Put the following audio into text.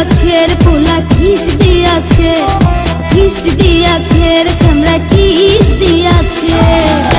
দিয়াছে রে পোলা খিস দিয়াছে খিস দিয়াছে রে চামড়া খিস দিয়াছে।